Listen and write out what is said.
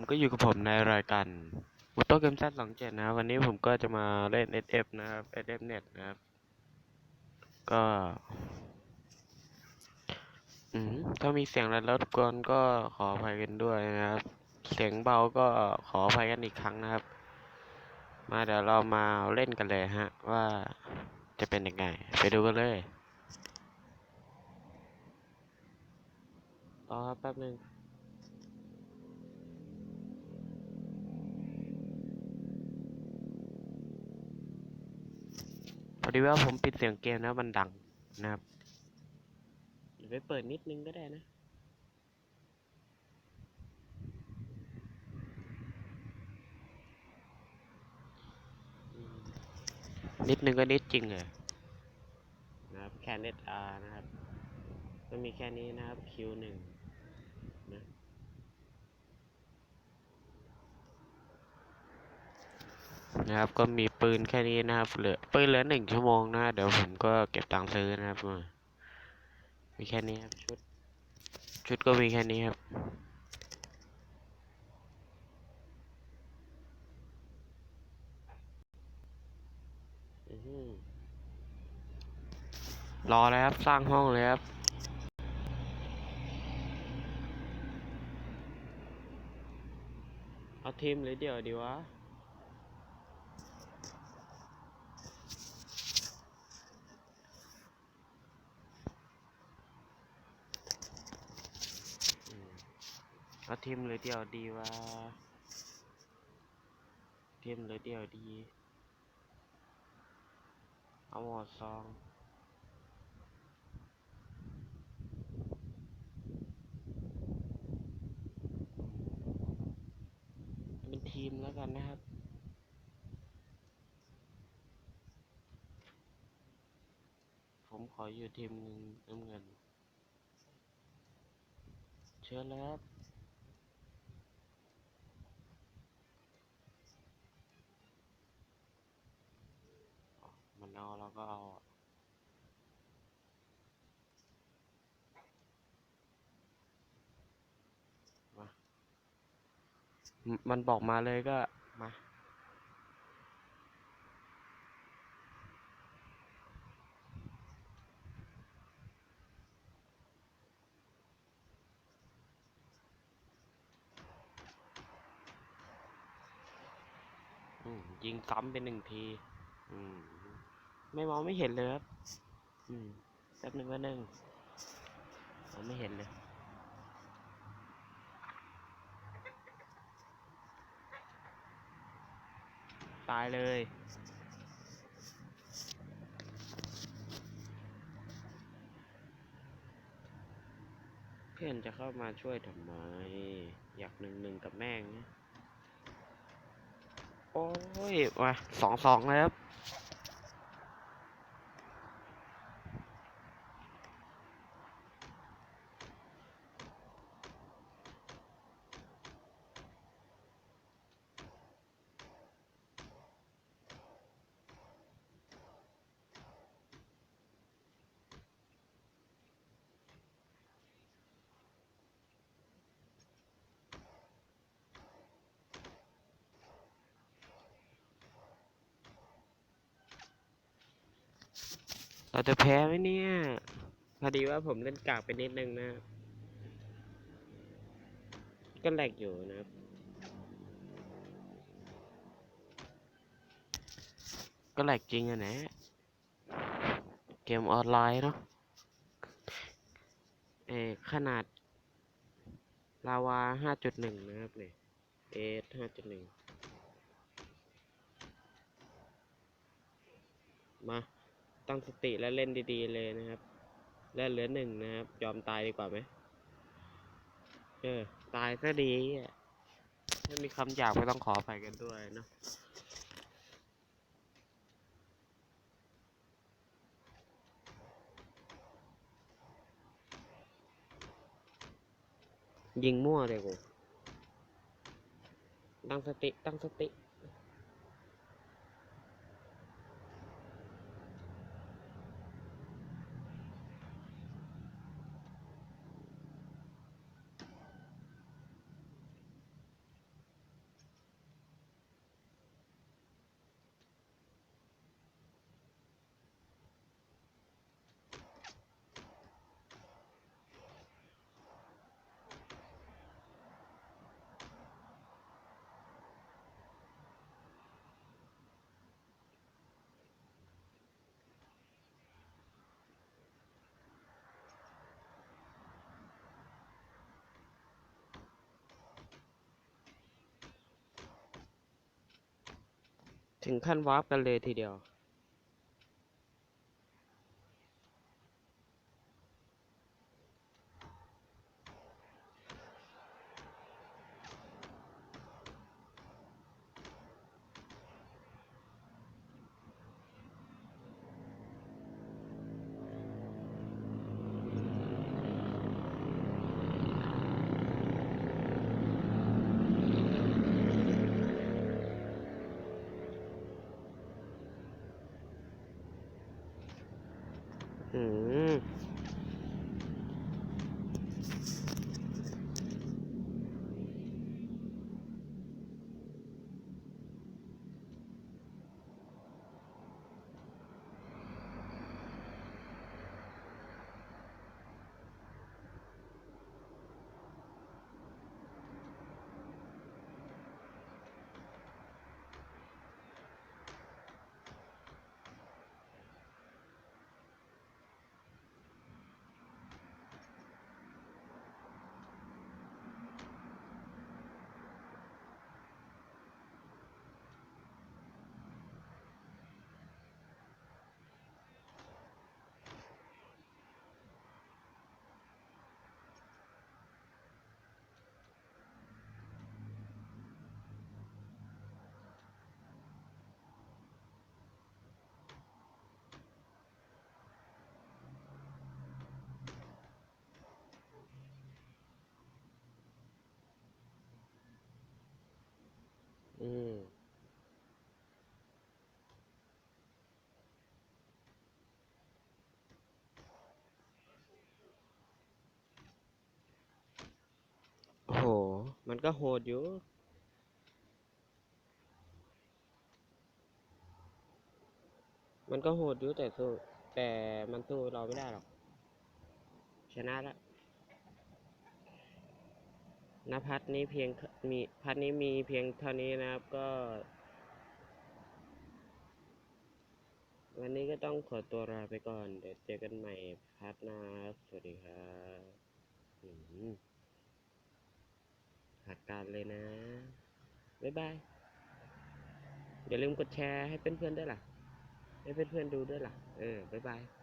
ผมก็อยู่กับผมในรายการอุตโตเกมแซดสองเจ็ดนะครับ วันนี้ผมก็จะมาเล่น SF นะครับ SF Net นะครับ ก็ อืมถ้ามีเสียงอะไรรบกวนก็ขออภัยกันด้วยนะครับ เสียงเบาก็ขออภัยกันอีกครั้งนะครับ มาเดี๋ยวเรามาเล่นกันเลยฮะ ว่าจะเป็นยังไง ไปดูกันเลยรอครับแป๊บนึง อดีว่าผมปิดเสียงเกมนะมันดังนะครับเดี๋ยวไปเปิดนิดนึงก็ได้นะนิดนึงก็นิดจริงเลยนะครับแค่เน็ตอาร์นะครับก็มีแค่นี้นะครับ Q1 นะ นะครับ ก็มีปืนแค่นี้นะครับเหลือปืนเหลือหนึ่งชั่วโมงนะเดี๋ยวผมก็เก็บตังค์ซื้อนะครับมีแค่นี้ครับชุดชุดก็มีแค่นี้ครับรอเลยครับ สร้างห้องเลยครับเอาทีมหรือเดี่ยวดีวะ เอาทีมหรือเดี่ยวดีวะทีมหรือเดี่ยวดี เอาหมดซองเป็นทีมแล้วกันนะครับ ผมขออยู่ทีมหนึ่งน้ำเงิน เชิญแล้วครับ มันเอาเรา ก็เอามามมันบอกมาเลยก็มาอืมยิงซ้ำเป็นหนึ่งที อืม ไม่มองไม่เห็นเลยครับ อืมแป๊บหนึ่งแป๊บหนึ่งมองไม่เห็นเลยตายเลย เพื่อนจะเข้ามาช่วยทำไม อยากหนึ่งหนึ่งกับแม่ง โอ้ยมาสองสองแล้วครับ เราจะแพ้ไหมเนี่ย พอดีว่าผมเล่นกากไปนิดนึงนะ ก็แหลกอยู่นะครับก็แหลกจริงอะนะ เกมออนไลน์เนาะเอขนาด ลาวาห้าจุดหนึ่งนะครับเนี่ยเอสห้าจุดหนึ่งมา ตั้งสติและเล่นดีๆเลยนะครับและเหลือหนึ่งนะครับ ยอมตายดีกว่าไหมเออ ตายซะดีอะถ้ามีคำหยาบก็ต้องขออภัยกันด้วยเนาะยิงมั่วเลยกู ตั้งสติ ตั้งสติ ถึงขั้นวาร์ปกันเลยทีเดียว อื อืม โอ้โห มันก็โหดอยู่ มันก็โหดอยู่แต่สู้แต่มันสู้เราไม่ได้หรอก ชนะละ นพัทนี้เพียงมีพัทนี้มีเพียงเท่านี้นะครับก็ วันนี้ก็ต้องขอตัวลาไปก่อน เดี๋ยวเจอกันใหม่พัทหนะครับสวัสดีครับหักการเลยนะ บ๊ายบาย อย่าลืมกดแชร์ให้เพื่อนๆด้วยล่ะ ให้เพื่อนๆดูด้วยล่ะ เออ บ๊ายบาย